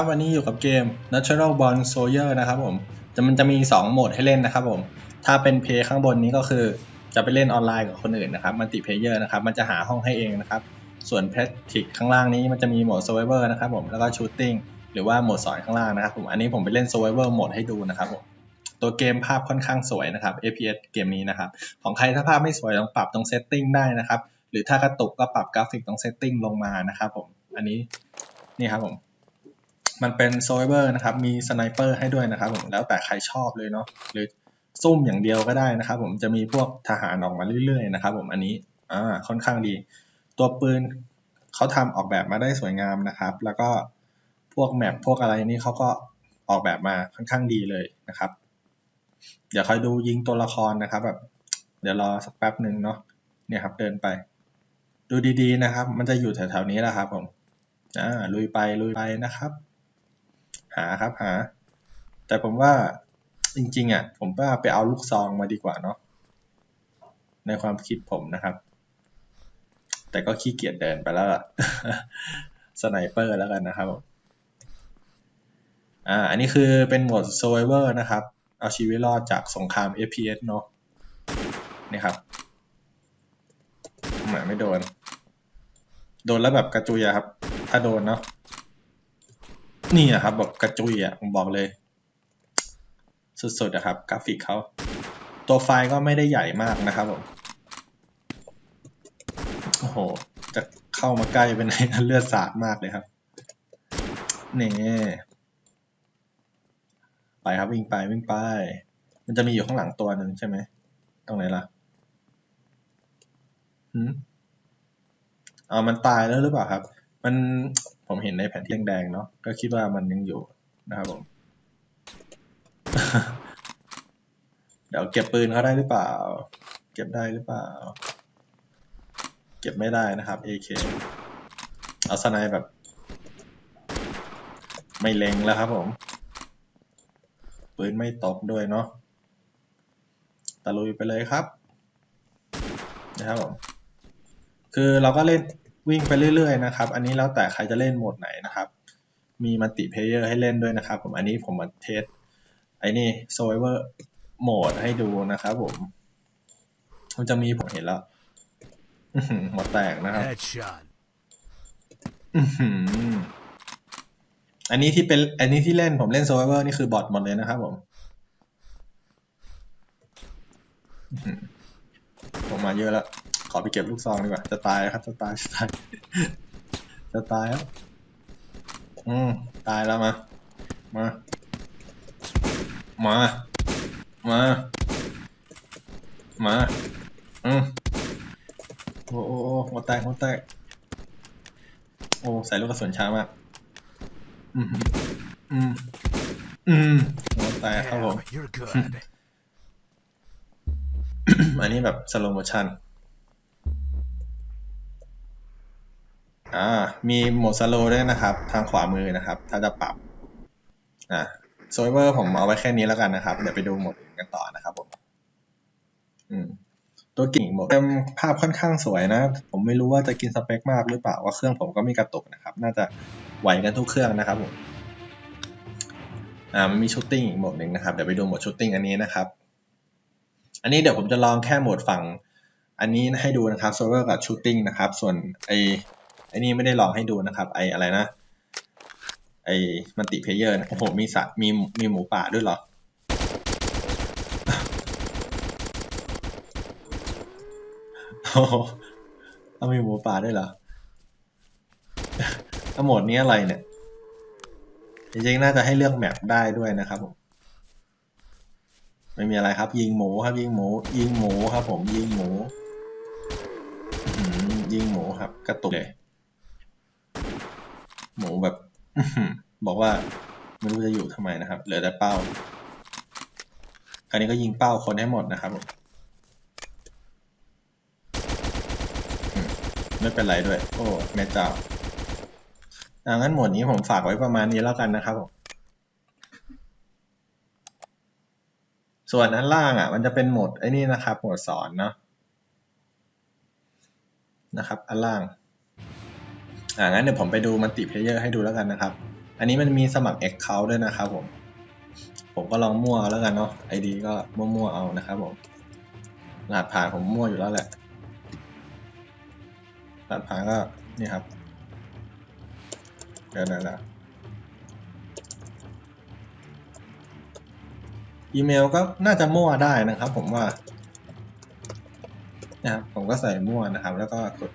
ครับวันนี้อยู่กับเกม Natural Born Soldier นะครับผมจะมันจะมี 2 โหมดให้เล่นนะครับผม ถ้าเป็นเพย์ข้างบนนี้ก็คือจะไปเล่นออนไลน์กับคนอื่นนะครับมันติเพเยอร์นะครับ มันจะหาห้องให้เองนะครับ ส่วน p r a c t i c ข้างล่างนี้มันจะมีโหมด Survivor นะครับผมแล้วก็ Shooting หรือว่าโหมดสอนข้างล่างนะครับผมอันนี้ผมไปเล่น Survivor โหมดให้ดูนะครับผมตัวเกมภาพค่อนข้างสวยนะครับ FPS เกมนี้นะครับ ของใครถ้าภาพไม่สวยลองปรับตรง Setting ได้นะครับ หรือถ้ากระตุกก็ปรับกราฟิกตรง Setting ลงมานะครับผมอันนี้นี่ครับผม มันเป็นโซเวอร์นะครับ มีสไนเปอร์ให้ด้วยนะครับผมแล้วแต่ใครชอบเลยเนาะหรือซุ่มอย่างเดียวก็ได้นะครับ ผมจะมีพวกทหารออกมาเรื่อยๆนะครับ ผมอันนี้อ่าค่อนข้างดี ตัวปืนเขาทำออกแบบมาได้สวยงามนะครับ แล้วก็พวกแมปพวกอะไรนี่เขาก็ออกแบบมาค่อนข้างดีเลยนะครับ เดี๋ยวคอยดูยิงตัวละครนะครับ แบบ เดี๋ยวรอสักแป๊บหนึ่งเนาะเนี่ยครับเดินไป ดูดีๆนะครับ มันจะอยู่แถวๆนี้แหละครับผมอ่าลุยไปลุยไปนะครับ หาครับหา แต่ผมว่าจริง ๆ อะ ผมว่าไปเอาลูกซองมาดีกว่าเนาะในความคิดผมนะครับ แต่ก็ขี้เกียจเดินไปแล้วล่ะสไนเปอร์แล้วกันนะครับอ่าอันนี้คือเป็นโหมด Survivor นะครับ เอาชีวิตรอดจากสงคราม FPS เนาะนี่ครับหมาไม่โดน โดนแล้วแบบกระจุยครับ ถ้าโดนเนาะ นี่อะครับแบบกระจุยอะผมบอกเลย สุดๆนะครับ กราฟิกเขาตัวไฟล์ก็ไม่ได้ใหญ่มากนะครับผมโอ้โห จะเข้ามาใกล้เป็นไหนเลือดสาดมากเลยครับนี่ไปครับวิ่งไปวิ่งไป มันจะมีอยู่ข้างหลังตัวหนึ่งใช่ไหมตรงไหนล่ะหืมเอามันตายแล้วหรือเปล่าครับ มัน ผมเห็นในแผนที่แดงๆเนาะก็คิดว่ามันยังอยู่นะครับผม เดี๋ยวเก็บปืนเขาได้หรือเปล่า เก็บได้หรือเปล่า เก็บไม่ได้นะครับ AK เอาสไนแบบ ไม่เล็งแล้วครับผมปืนไม่ตกด้วยเนาะตะลุยไปเลยครับนะครับผมคือเราก็เล่น วิ่งไปเรื่อยๆนะครับ อันนี้แล้วแต่ใครจะเล่นโหมดไหนนะครับ มีมัลติเพลเยอร์ให้เล่นด้วยนะครับ ผมอันนี้ผมมาเทสไอ้นี่ Survivor โหมดให้ดูนะครับผม มันจะมีผมเห็นแล้วอื้อหือหัวแตกนะครับ Headshot. อื้อหืออันนี้ที่เป็น อันนี้ที่เล่นผมเล่น Survivor นี่คือบอทหมดเลยนะครับผมอื้อหือผมมาเยอะแล้ว ขอไปเก็บลูกซองดีกว่า จะตายแล้วครับ จะตาย จะตาย จะตายแล้ว อืม ตายแล้วมา มา มา มา มา อืมโอ้โอ้โอ้หัวแตกหัวแตก โอ้ ใส่ลูกกระสุนช้ามาก อืม อืม อืมหัวแตกครับผม Damn, you're good. อันนี้แบบสโลโมชัน อ่า มีโหมดสโลด้วยนะครับ ทางขวามือนะครับ ถ้าจะปรับ อ่าโซเวอร์ผมเอาไว้แค่นี้แล้วกันนะครับ เดี๋ยวไปดูโหมดอื่นกันต่อนะครับผม อืม ตัวกิ่งโหมดเต็มภาพค่อนข้างสวยนะ ผมไม่รู้ว่าจะกินสเปคมากหรือเปล่าว่าเครื่องผมก็มีกระตุกนะครับ น่าจะไหวกันทุกเครื่องนะครับผม อ่า มันมีชูตติ้งอีกโหมดหนึ่งนะครับ เดี๋ยวไปดูโหมดชูตติ้งอันนี้นะครับ อันนี้เดี๋ยวผมจะลองแค่โหมดฝั่งอันนี้ให้ดูนะครับโซเวอร์กับชูตติ้งนะครับ ส่วนไอ ไอ้นี่ไม่ได้ลองให้ดูนะครับ ไออะไรนะ ไอมันติเพเยอร์โอ้โหมีสัตว์มีมีหมูป่าด้วยเหรอ โอ้โหต้องมีหมูป่าด้วยเหรอทั้งหมดนี้อะไรเนี่ย จริงๆ น่าจะให้เลือกแมปได้ด้วยนะครับผมไม่มีอะไรครับ ยิงหมูครับ ยิงหมู ยิงหมูครับ ผมยิงหมูยิงหมูครับ กระตุกเลย หมูแบบบอกว่าไม่รู้จะอยู่ทำไมนะครับ เหลือแต่เป้า คราวนี้ก็ยิงเป้าคนให้หมดนะครับมไม่เป็นไรด้วย โอ้แม่เจ้าอางั้นหมดนี้ผมฝากไว้ประมาณนี้แล้วกันนะครับผมส่วนอันล่างอะ มันจะเป็นโหมดไอ้นี่นะครับโหมดสอนเนาะนะครับ อันล่าง อ่างั้นเดี๋ยวผมไปดูมันติเพลเยอร์ให้ดูแล้วกันนะครับ อันนี้มันมีสมัคร Account ด้วยนะครับผม ผมก็ลองมั่วแล้วกันเนาะ ID ก็มั่วๆเอานะครับผมรหัสผ่านผมมั่วอยู่แล้วแหละรหัสผ่านก็นี่ครับเดี๋ยวนะนะอีเมลก็น่าจะมั่วได้นะครับผมว่านะครับผมก็ใส่มั่วนะครับ แล้วก็กด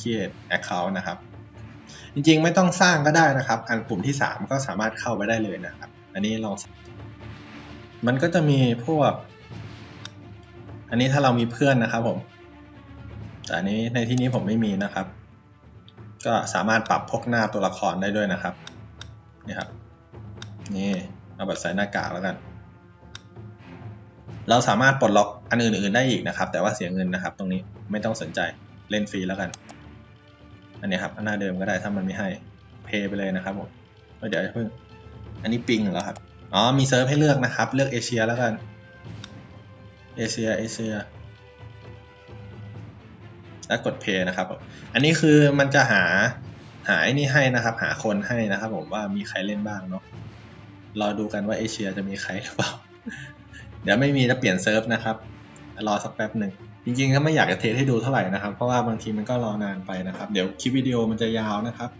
create account นะครับ จริงๆ ไม่ต้องสร้างก็ได้นะครับ อันปุ่มที่สามก็สามารถเข้าไปได้เลยนะครับ อันนี้ลอง มันก็จะมีพวก อันนี้ถ้าเรามีเพื่อนนะครับผม แต่อันนี้ในที่นี้ผมไม่มีนะครับ ก็สามารถปรับพกหน้าตัวละครได้ด้วยนะครับ นี่ครับ นี่เอาแบบใส่หน้ากากแล้วกัน เราสามารถปลดล็อกอันอื่นๆได้อีกนะครับ แต่ว่าเสียเงินนะครับ ตรงนี้ไม่ต้องสนใจเล่นฟรีแล้วกัน อันนี้ครับอันหน้าเดิมก็ได้ถ้ามันไม่ให้เพย์ไปเลยนะครับผมเดี๋ยวเพิ่งอันนี้ปิงเหรอครับอ๋อมีเซิร์ฟให้เลือกนะครับ เลือกเอเชียแล้วกันเอเชียเอเชียแล้วกดเพย์นะครับ อันนี้คือมันจะหาหาไอ้นี่ให้นะครับ หาคนให้นะครับ ผมว่ามีใครเล่นบ้างเนาะรอดูกันว่าเอเชียจะมีใครหรือเปล่า เดี๋ยวไม่มีจะเปลี่ยนเซิร์ฟนะครับ รอสักแป๊บหนึ่ง จริงๆถ้าไม่อยากจะเทสให้ดูเท่าไหร่นะครับ เพราะว่าบางทีมันก็รอนานไปนะครับ เดี๋ยวคลิปวิดีโอมันจะยาวนะครับ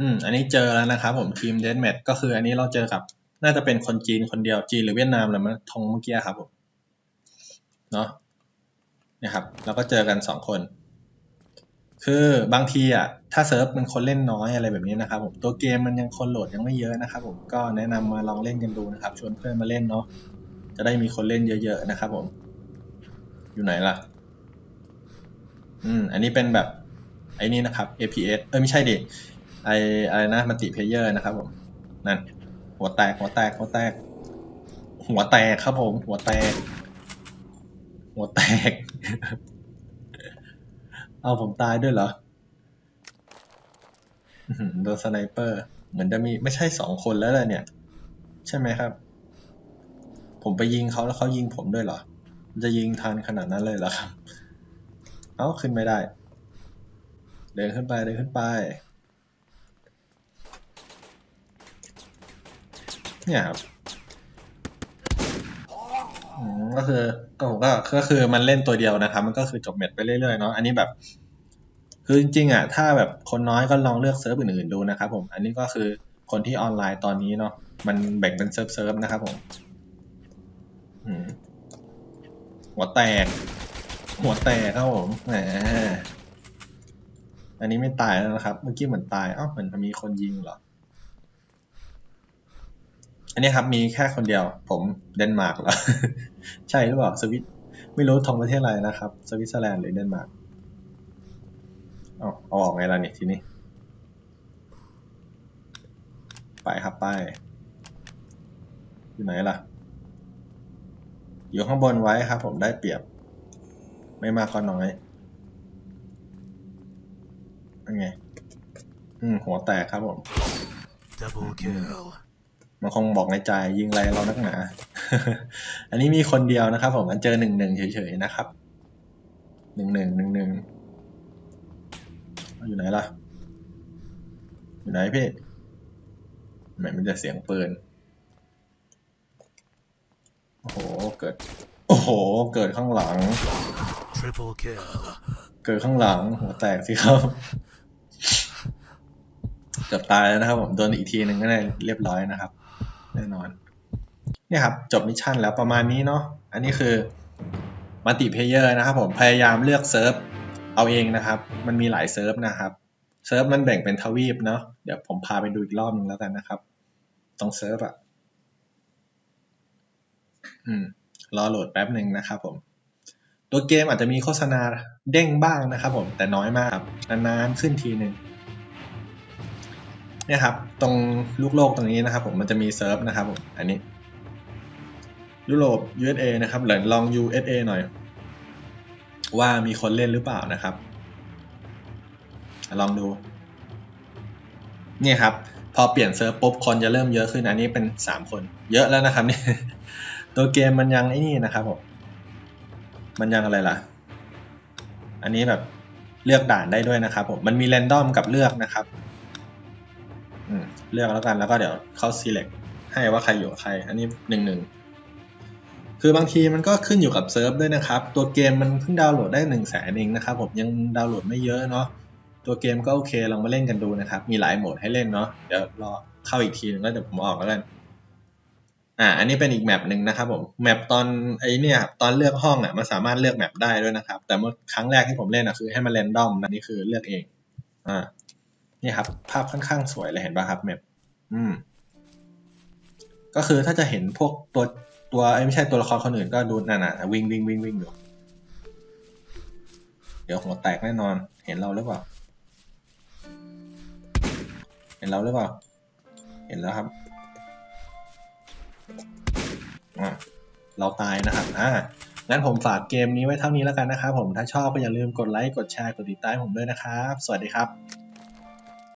อืม อันนี้เจอแล้วนะครับผมทีมเดนแมทก็คืออันนี้เราเจอกับ น่าจะเป็นคนจีนคนเดียวจีนหรือเวียดนามแหละมันทงเมื่อกี้ครับผม เนาะนี่ยครับเราก็เจอกันสองคน คือบางทีอะถ้าเซิร์ฟมันคนเล่นน้อยอะไรแบบนี้นะครับผมตัวเกมมันยังคนโหลดยังไม่เยอะนะครับผมก็แนะนำมาลองเล่นกันดูนะครับ ชวนเพื่อนมาเล่นเนาะจะได้มีคนเล่นเยอะๆนะครับ ผม อยู่ไหนล่ะ อืม อันนี้เป็นแบบไอ้นี่นะครับ APS เอ้ยไม่ใช่ดิไออะไรนะมัลติเพเยอร์นะครับผมนั่น หัวแตกหัวแตกหัวแตก หัวแตกครับผม หัวแตก หัวแตก เอาผมตายด้วยเหรอโดนสไนเปอร์ เหมือนจะมีไม่ใช่สองคนแล้วแหละเนี่ย ใช่ไหมครับ ผมไปยิงเขาแล้วเขายิงผมด้วยเหรอ จะยิงทันขนาดนั้นเลยเหรอครับ เอ้าขึ้นไม่ได้ เดินขึ้นไปเดินขึ้นไป เนี่ยครับ ก็คือก็ผมก็ก็คือมันเล่นตัวเดียวนะครับ มันก็คือจบแมตช์ไปเรื่อยๆเนาะอันนี้แบบ คือจริงๆอะถ้าแบบคนน้อยก็ลองเลือกเซิร์ฟอื่นๆดูนะครับผมอันนี้ก็คือคนที่ออนไลน์ตอนนี้เนาะมันแบ่งเป็นเซิร์ฟเซิร์ฟนะครับผมหัวแตก หัวแตกครับผมแหมอันนี้ไม่ตายแล้วนะครับ เมื่อกี้เหมือนตายเอ้าเหมือนมีคนยิงเหรอ นนี้ครับมีแค่คนเดียว ผมเดนมาร์กเหรอใช่หรือเปล่าสวิตไม่รู้ทองประเทศอะไรนะครับ สวิตเซอร์แลนด์หรือเดนมาร์กเอาอออกไงล่ะเนี่ยทีนี้ ไปครับไป อยู่ไหนล่ะ อยู่ข้างบนไว้ครับ ผมได้เปรียบ ไม่มากก็น้อยเป็นไง อืม หัวแตกครับผม Double kill. มันคงบอกในใจยิงอะไรเรานักหนา อันนี้มีคนเดียวนะครับ ผมมันเจอหนึ่งหนึ่งเฉยๆนะครับหนึ่งหนึ่งหนึ่งหนึ่งอยู่ไหนล่ะ อยู่ไหนพี่แหมมันจะเสียงปืน โอ้โห เกิด โอ้โห เกิดข้างหลัง Triple kill. เกิดข้างหลัง หัวแตกสิครับ เกือบตายแล้วนะครับผม โดนอีกทีหนึ่งก็ได้เรียบร้อยนะครับ แน่นอนเนี่ยครับจบมิชชั่นแล้วประมาณนี้เนาะอันนี้คือมัลติเพเยอร์นะครับผมพยายามเลือกเซิร์ฟเอาเองนะครับ มันมีหลายเซิร์ฟนะครับเซิร์ฟมันแบ่งเป็นทวีปเนาะเดี๋ยวผมพาไปดูอีกรอบนึงแล้วกันนะครับ ตรงเซิร์ฟอะอืมรอโหลดแป๊บหนึ่งนะครับผม ตัวเกมอาจจะมีโฆษณาเด้งบ้างนะครับผมแต่น้อยมากนานๆขึ้นทีหนึ่ง เนี่ยครับตรงลูกโลกตรงนี้นะครับ ผมมันจะมีเซิร์ฟนะครับผมอันนี้ ยุโรป USA นะครับหรือลอง USA หน่อย ว่ามีคนเล่นหรือเปล่านะครับ ลองดูเนี่ยครับ พอเปลี่ยนเซิร์ฟปุ๊บคนจะเริ่มเยอะขึ้นอันนี้เป็นสามคน เยอะแล้วนะครับเนี่ยตัวเกมมันยังไอ้นี่นะครับผมมันยังอะไรล่ะ อันนี้แบบเลือกด่านได้ด้วยนะครับผมมันมีแรนดอมกับเลือกนะครับ เลือกแล้วกันแล้วก็เดี๋ยวเข้า select ให้ว่าใครอยู่กับใคร อันนี้หนึ่งหนึ่งคือบางทีมันก็ขึ้นอยู่กับเซิร์ฟด้วยนะครับ ตัวเกมมันเพิ่งดาวน์โหลดได้หนึ่งแสนเองนะครับ ผมยังดาวน์โหลดไม่เยอะเนาะตัวเกมก็โอเคลองมาเล่นกันดูนะครับ มีหลายโหมดให้เล่นเนาะเดี๋ยวรอเข้าอีกทีนึงแล้วเดี๋ยวผมออกแล้วกันอ่าอันนี้เป็นอีกแมปหนึ่งนะครับผมแมปตอนไอเนี่ยตอนเลือกห้องอะมันสามารถเลือกแมปได้ด้วยนะครับ แต่เมื่อครั้งแรกที่ผมเล่นอะคือให้มันเรนดอมนะนี่คือเลือกเองอ่า นี่ครับ ภาพค่อนข้างสวยเลยเห็นป่ะครับแมปอืม ก็คือถ้าจะเห็นพวกตัวตัวเอ้ยไม่ใช่ตัวละครคนอื่นก็ดูนั่นน่ะวิ่งวิ่งวิ่งวิ่งอยู่เดี๋ยวหัวแตกแน่นอน เห็นเราหรือเปล่า เห็นเราหรือเปล่า เห็นแล้วครับอะเราตายนะครับ อ่า งั้นผมฝากเกมนี้ไว้เท่านี้แล้วกันนะครับผม ถ้าชอบก็อย่าลืมกดไลค์ กดแชร์ กดติดตามผมด้วยนะครับ สวัสดีครับ